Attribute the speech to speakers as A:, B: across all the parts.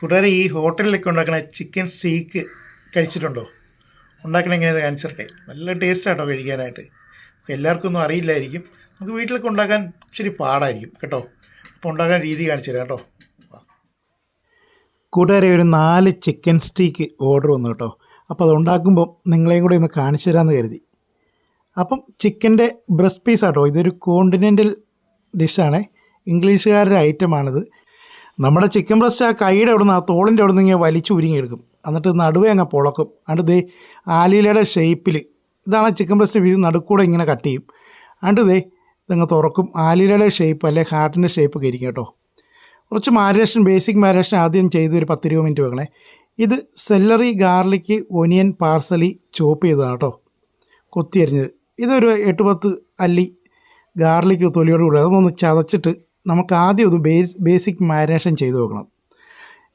A: കൂട്ടുകാരെ ഈ ഹോട്ടലിലൊക്കെ ഉണ്ടാക്കുന്ന ചിക്കൻ സ്റ്റീക്ക് കഴിച്ചിട്ടുണ്ടോ? ഉണ്ടാക്കണ എങ്ങനെയാണെന്ന് കാണിച്ചിട്ടെ നല്ല ടേസ്റ്റാട്ടോ കഴിക്കാനായിട്ട്. എല്ലാവർക്കും ഒന്നും അറിയില്ലായിരിക്കും. നമുക്ക് വീട്ടിലൊക്കെ ഉണ്ടാക്കാൻ ഇച്ചിരി പാടായിരിക്കും കേട്ടോ? അപ്പോൾ ഉണ്ടാക്കാൻ രീതി കാണിച്ചു തരാം കേട്ടോ? കൂട്ടുകാരെ ഒരു നാല് ചിക്കൻ സ്റ്റീക്ക് ഓർഡർ വന്നു കേട്ടോ? അപ്പോൾ അത് ഉണ്ടാക്കുമ്പോൾ നിങ്ങളെയും കൂടെ ഒന്ന് കാണിച്ചു തരാമെന്ന് കരുതി. അപ്പം ചിക്കന്റെ ബ്രസ്റ്റ് പീസ് ആട്ടോ. ഇതൊരു കോണ്ടിനെന്റൽ ഡിഷാണ് ഇംഗ്ലീഷുകാരുടെ ഐറ്റമാണിത് നമ്മുടെ ചിക്കൻ ബ്രസ്റ്റ് ആ കൈയുടെ അവിടെ നിന്ന് ആ തോളിന്റെ അവിടെ നിന്ന് ഇങ്ങനെ വലിച്ചു ഉരുങ്ങിയെടുക്കും. എന്നിട്ട് നടുവേ അങ്ങ് പൊളക്കും. അണ്ട് ദേ ആലിലയുടെ ഷേപ്പിൽ ഇതാണ് ചിക്കൻ ബ്രസ്റ്റ് പീസ് നടുക്കൂടെ ഇങ്ങനെ കട്ട് ചെയ്യും. അണ്ട് ദേ ഇതങ്ങ് തുറക്കും. ആലിലയുടെ ഷേപ്പ് അല്ലെ ഹാർട്ടിന്റെ ഷേപ്പ് ഒക്കെ ഇരിക്കും കേട്ടോ. കുറച്ച് മാരിനേഷൻ ബേസിക് മാരിനേഷൻ ആദ്യം ചെയ്ത് ഒരു പത്ത് ഇരുപത് മിനിറ്റ് വെക്കണേ. ഇത് celery garlic onion parsley chop ചെയ്തതാണ് കേട്ടോ. കൊത്തി അരിഞ്ഞത് ഇതൊരു എട്ട് പത്ത് അല്ലി ഗാർലിക്ക് തൊലിയോട് കൂടി അതൊന്ന് ചതച്ചിട്ട് നമുക്ക് ആദ്യം ഒന്ന് ബേസ് ബേസിക് മാരിനേഷൻ ചെയ്ത് വെക്കണം.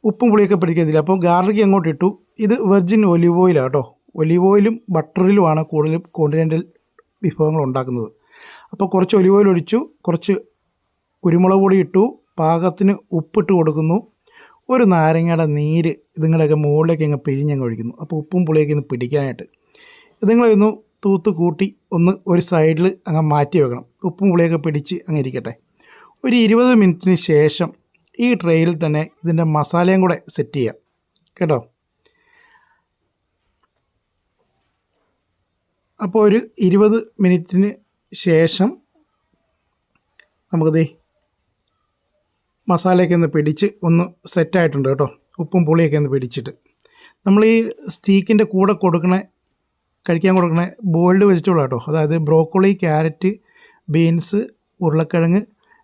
A: ഉപ്പും പുളിയൊക്കെ പിടിക്കത്തില്ല. അപ്പോൾ ഗാർലിക് അങ്ങോട്ട് ഇട്ടു ഇത് വെർജിൻ ഒലിവ് ഓയിലാണ് കേട്ടോ. ഒലിവ് ഓയിലും ബട്ടറിലുമാണ് കൂടുതലും കോണ്ടിനെന്റൽ വിഭവങ്ങൾ ഉണ്ടാക്കുന്നത്. അപ്പോൾ കുറച്ച് ഒലിവ് ഓയിൽ ഒഴിച്ചു. കുറച്ച് കുരുമുളക് പൊടി ഇട്ടു. പാകത്തിന് ഉപ്പിട്ട് കൊടുക്കുന്നു. ഒരു നാരങ്ങയുടെ നീര് ഇതുങ്ങളെയൊക്കെ മുകളിലേക്ക് അങ്ങ് പിഴിഞ്ഞങ്ങ് ഒഴിക്കുന്നു. അപ്പോൾ ഉപ്പും പുളിയൊക്കെ ഒന്ന് പിടിക്കാനായിട്ട്. ഇതുങ്ങളെ ഒന്ന് തൂത്ത് കൂട്ടി ഒന്ന് ഒരു സൈഡിൽ അങ്ങ് മാറ്റി വെക്കണം. ഉപ്പും പുളിയൊക്കെ പിടിച്ച് അങ്ങ് ഇരിക്കട്ടെ. ഒരു ഇരുപത് മിനിറ്റിന് ശേഷം ഈ ട്രെയിൽ തന്നെ ഇതിന്റെ മസാലയും കൂടെ സെറ്റ് ചെയ്യാം. കേട്ടോ? അപ്പോൾ ഒരു ഇരുപത് മിനിറ്റിന് ശേഷം നമുക്കത് മസാലയൊക്കെ ഒന്ന് പിടിച്ച് ഒന്ന് സെറ്റായിട്ടുണ്ട് കേട്ടോ. ഉപ്പും പുളിയൊക്കെ ഒന്ന് പിടിച്ചിട്ട്. നമ്മൾ ഈ സ്റ്റീക്കിന്റെ കൂടെ കൊടുക്കണ കഴിക്കാൻ കൊടുക്കണ ബോയിൽഡ് വെജിറ്റബിൾ കേട്ടോ അതായത് ബ്രോക്കോളി ക്യാരറ്റ് ബീൻസ് ഉരുളക്കിഴങ്ങ്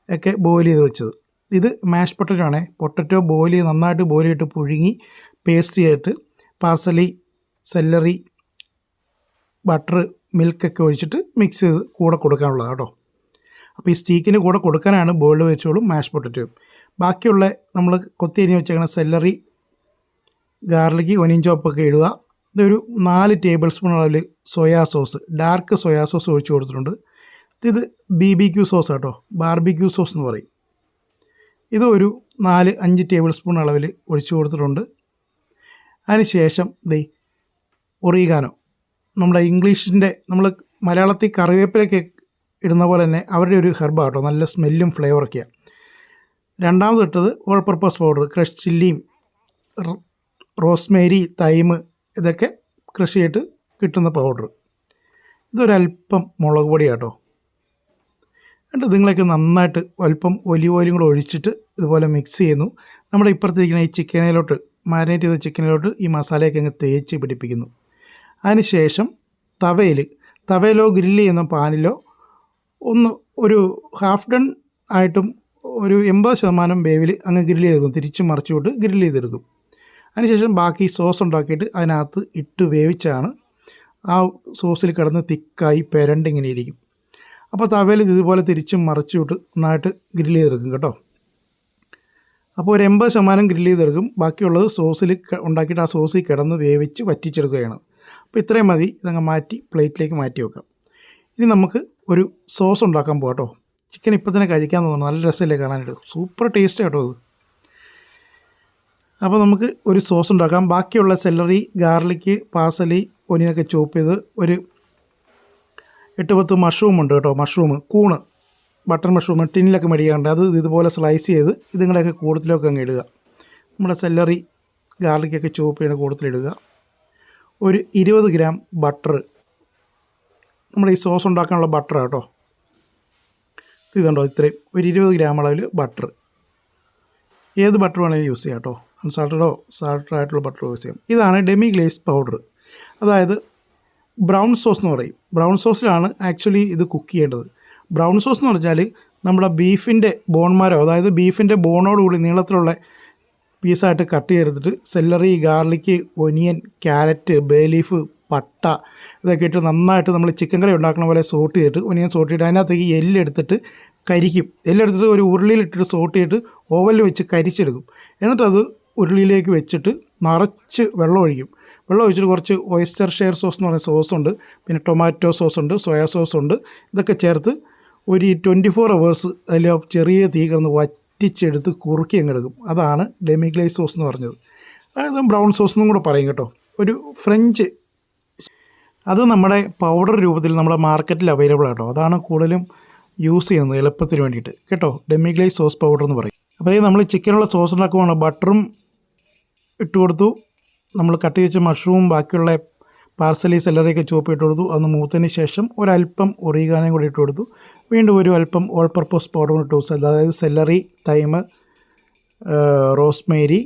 A: ഒക്കെ ബോയിൽ ചെയ്ത് വെച്ചത്. ഇത് മാഷ് പൊട്ടറ്റോ ആണേ. പൊട്ടറ്റോ ബോയിൽ ചെയ്ത് നന്നായിട്ട് ബോയിൽ ചെയ്തിട്ട് പുഴുങ്ങി പേസ്റ്റ് ചെയ്തിട്ട് പാർസലി സെല്ലറി ബട്ടർ മിൽക്കൊക്കെ ഒഴിച്ചിട്ട് മിക്സ് ചെയ്ത് കൂടെ കൊടുക്കാനുള്ളത് കേട്ടോ. അപ്പോൾ ഈ സ്റ്റീക്കിന് കൂടെ കൊടുക്കാനാണ് ബോയിൽഡ് വെച്ചോളും മാഷ് പൊട്ടറ്റോ ബാക്കിയുള്ള നമ്മൾ കൊത്തി അരിഞ്ഞ് വെച്ചേക്കണ സെല്ലറി ഗാർലിക് ഒനിയൻ ചോപ്പൊക്കെ ഇടുക. ഇതൊരു നാല് ടേബിൾ സ്പൂൺ അളവിൽ soya sauce dark soya sauce ഒഴിച്ച് കൊടുത്തിട്ടുണ്ട്. ഇത് ബി ബി ക്യൂ സോസ് കേട്ടോ ബാർബിക്യൂ സോസ് എന്ന് പറയും. ഇത് ഒരു നാല് അഞ്ച് ടേബിൾ സ്പൂൺ അളവിൽ ഒഴിച്ചു കൊടുത്തിട്ടുണ്ട്. അതിനുശേഷം ദേ ഒറീഗാനോ. നമ്മുടെ ഇംഗ്ലീഷിന്റെ നമ്മൾ മലയാളത്തിൽ കറിവേപ്പിലൊക്കെ ഇടുന്ന പോലെ തന്നെ അവരുടെ ഒരു ഹെർബാണ് കേട്ടോ നല്ല സ്മെല്ലും ഫ്ലേവറൊക്കെയാണ് രണ്ടാമത് ഇട്ടത് ഓൾ പർപ്പസ് പൗഡർ ക്രഷ് ചില്ലിയും റോസ്മേരി തൈമ് ഇതൊക്കെ കൃഷി ചെയ്തിട്ട് കിട്ടുന്ന പൗഡർ ഇതൊരല്പം മുളക് പൊടി കേട്ടോ എന്നിട്ട് നിങ്ങളൊക്കെ നന്നായിട്ട് അല്പം ഒലിവ് ഓയിലും കൂടെ ഒഴിച്ചിട്ട് ഇതുപോലെ മിക്സ് ചെയ്യുന്നു. നമ്മുടെ ഇപ്പുറത്തിരിക്കുന്ന ഈ ചിക്കനിലോട്ട് മാരിനേറ്റ് ചെയ്ത ചിക്കനിലോട്ട് ഈ മസാലയൊക്കെ അങ്ങ് തേച്ച് പിടിപ്പിക്കുന്നു. അതിനുശേഷം തവയിൽ തവയിലോ ഗ്രില്ല് ചെയ്യുന്ന പാനിലോ ഒന്ന് ഒരു ഹാഫ് ഡൺ ആയിട്ടും ഒരു എൺപത് ശതമാനം വേവിൽ അങ്ങ് ഗ്രില്ല് ചെയ്തെടുക്കും. തിരിച്ച് മറിച്ചുകൊണ്ട് ഗ്രില്ല് ചെയ്തെടുക്കും. അതിനുശേഷം ബാക്കി സോസ് ഉണ്ടാക്കിയിട്ട് അതിനകത്ത് ഇട്ട് വേവിച്ചാണ് ആ സോസിൽ കിടന്ന് തിക്കായി പെരണ്ടിങ്ങനെ ഇരിക്കും. അപ്പോൾ തവയിൽ ഇതുപോലെ തിരിച്ചും മറിച്ചു വിട്ട് നന്നായിട്ട് ഗ്രില്ല് ചെയ്തെടുക്കും കേട്ടോ. അപ്പോൾ ഒരു എൺപത് ശതമാനം ഗ്രില്ല് ചെയ്തെടുക്കും. ബാക്കിയുള്ളത് സോസിൽ ഉണ്ടാക്കിയിട്ട് ആ സോസിൽ കിടന്ന് വേവിച്ച് വറ്റിച്ചെടുക്കുകയാണ്. അപ്പോൾ ഇത്രയും മതി. ഇതങ്ങ് മാറ്റി പ്ലേറ്റിലേക്ക് മാറ്റി വെക്കാം. ഇനി നമുക്ക് ഒരു സോസ് ഉണ്ടാക്കാൻ പോകാം കേട്ടോ. ചിക്കൻ ഇപ്പം തന്നെ കഴിക്കാൻ തോന്നുന്നു. നല്ല രസമല്ലേ കാണാനായിട്ട്. സൂപ്പർ ടേസ്റ്റ് കേട്ടോ അത്. അപ്പോൾ നമുക്ക് ഒരു സോസ് ഉണ്ടാക്കാം. ബാക്കിയുള്ള സെല്ലറി ഗാർലിക്ക് പാസലി ഒനിയനൊക്കെ ചോപ്പ് ചെയ്ത് ഒരു എട്ട് പത്ത് മഷ്റൂം ഉണ്ട് കേട്ടോ മഷ്റൂം കൂണ് ബട്ടർ മഷ്റൂം ടിന്നിലൊക്കെ മേടിക്കാറുണ്ട്. അത് ഇതുപോലെ സ്ലൈസ് ചെയ്ത് ഇതുങ്ങളെയൊക്കെ കൂടുതലൊക്കെ അങ്ങ് ഇടുക. നമ്മുടെ സെല്ലറി ഗാർലിക്കൊക്കെ ചുവപ്പ് ചെയ്യണ കൂടുതലിടുക ഒരു ഇരുപത് ഗ്രാം ബട്ടർ നമ്മുടെ ഈ സോസ് ഉണ്ടാക്കാനുള്ള ബട്ടർ കേട്ടോ. ഇതുണ്ടോ ഇത്രയും? ഒരു ഇരുപത് ഗ്രാം അളവിൽ ബട്ടർ ഏത് ബട്ടർ വേണമെങ്കിലും യൂസ് ചെയ്യാം കേട്ടോ. അൺസാൾട്ടഡോ സാൾട്ടഡ് ആയിട്ടുള്ള ബട്ടർ യൂസ് ചെയ്യാം. ഇതാണ് ഡെമി ഗ്ലേസ് പൗഡർ അതായത് ബ്രൗൺ സോസ് എന്ന് പറയും. ബ്രൗൺ സോസിലാണ് ആക്ച്വലി ഇത് കുക്ക് ചെയ്യേണ്ടത്. ബ്രൗൺ സോസ് എന്ന് പറഞ്ഞാൽ നമ്മുടെ ബീഫിന്റെ ബോൺമാരോ അതായത് ബീഫിന്റെ ബോണോടുകൂടി നീളത്തിലുള്ള പീസായിട്ട് കട്ട് ചെയ്തെടുത്തിട്ട് celery garlic onion carrot bay leaf പട്ട ഇതൊക്കെ ഇട്ട് നന്നായിട്ട് നമ്മൾ ചിക്കൻ കറി ഉണ്ടാക്കുന്ന പോലെ സോട്ട് ചെയ്തിട്ട് ഒനിയൻ സോട്ട് ചെയ്തിട്ട് അതിനകത്തേക്ക് എല്ലെടുത്തിട്ട് കരിക്കും. എല്ലെടുത്തിട്ട് ഒരു ഉരുളിയിലിട്ടിട്ട് സോട്ട് ചെയ്തിട്ട് ഓവലിൽ വെച്ച് കരിച്ചെടുക്കും. എന്നിട്ടത് ഉരുളിയിലേക്ക് വെച്ചിട്ട് നിറച്ച് വെള്ളം ഒഴിക്കും. വെള്ളം ഒഴിച്ചിട്ട് കുറച്ച് ഓയിസ്റ്റർ ഷെയർ സോസ് എന്ന് പറയുന്ന സോസ് ഉണ്ട്. പിന്നെ ടൊമാറ്റോ സോസ് ഉണ്ട് സോയാ സോസ് ഉണ്ട്. ഇതൊക്കെ ചേർത്ത് ഒരു ട്വന്റി ഫോർ അവേഴ്സ് അതിൽ ചെറിയ തീ കിടന്ന് വറ്റിച്ചെടുത്ത് കുറുക്കി അങ്ങ് എടുക്കും. അതാണ് ഡെമി ഗ്ലേസ് സോസ് എന്ന് പറഞ്ഞത്. അതായത് ബ്രൗൺ സോസ് എന്നും കൂടെ പറയും കേട്ടോ. ഒരു ഫ്രഞ്ച് അത് നമ്മുടെ പൗഡർ രൂപത്തിൽ നമ്മുടെ മാർക്കറ്റിൽ അവൈലബിൾ ആട്ടോ. അതാണ് കൂടുതലും യൂസ് ചെയ്യുന്നത് എളുപ്പത്തിന് വേണ്ടിയിട്ട്. കേട്ടോ? ഡെമി ഗ്ലേസ് സോസ് പൗഡർ എന്ന് പറയും അപ്പോൾ നമ്മൾ ചിക്കനുള്ള സോസ് ഉണ്ടാക്കുവാണ്. ബട്ടറും ഇട്ട് കൊടുത്തു. നമ്മൾ കട്ട് വെച്ച മഷ്റൂം ബാക്കിയുള്ള പാർസലി സെല്ലറിയൊക്കെ ചുവപ്പ് ഇട്ട് കൊടുത്തു. അന്ന് മൂത്തതിന് ശേഷം ഒരല്പം ഒറിയാനും കൂടി ഇട്ട് കൊടുത്തു. വീണ്ടും ഒരു അല്പം ഓൾ പർപ്പസ് പൗഡർ ഇട്ട് കൊടുത്തു. അതായത് സെല്ലറി തൈമ് റോസ്മേരി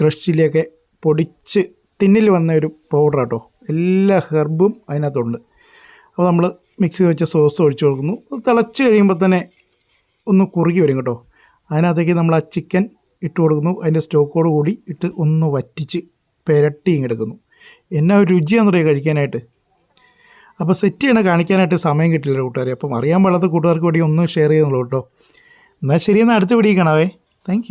A: ക്രഷ് ചില്ലിയൊക്കെ പൊടിച്ച് തിന്നിൽ വന്ന ഒരു പൗഡർ കേട്ടോ എല്ലാ ഹെർബും അതിനകത്തുണ്ട്. അപ്പോൾ നമ്മൾ മിക്സ് ചെയ്ത് വെച്ച സോസ് ഒഴിച്ച് കൊടുക്കുന്നു. തിളച്ച് കഴിയുമ്പോൾ തന്നെ ഒന്ന് കുറുകി വരും കേട്ടോ. അതിനകത്തേക്ക് നമ്മൾ ആ ചിക്കൻ ഇട്ട് കൊടുക്കുന്നു. അതിന്റെ സ്റ്റോക്കോട് കൂടി ഇട്ട് ഒന്ന് വറ്റിച്ച് പെരട്ടി ഇങ്ങെടുക്കുന്നു. എന്നാ ഒരു രുചിയാണെന്നറിയാം കഴിക്കാനായിട്ട്? അപ്പോൾ സെറ്റ് ചെയ്യണ കാണിക്കാനായിട്ട് സമയം കിട്ടില്ല കൂട്ടുകാരെ. അപ്പം അറിയാൻ പാടാത്ത കൂട്ടുകാർക്ക് വേണ്ടി ഒന്ന് ഷെയർ ചെയ്യുന്നുള്ളൂ കേട്ടോ. എന്നാൽ ശരി എന്നാൽ അടുത്ത വീഡിയോ കാണാവേ. താങ്ക്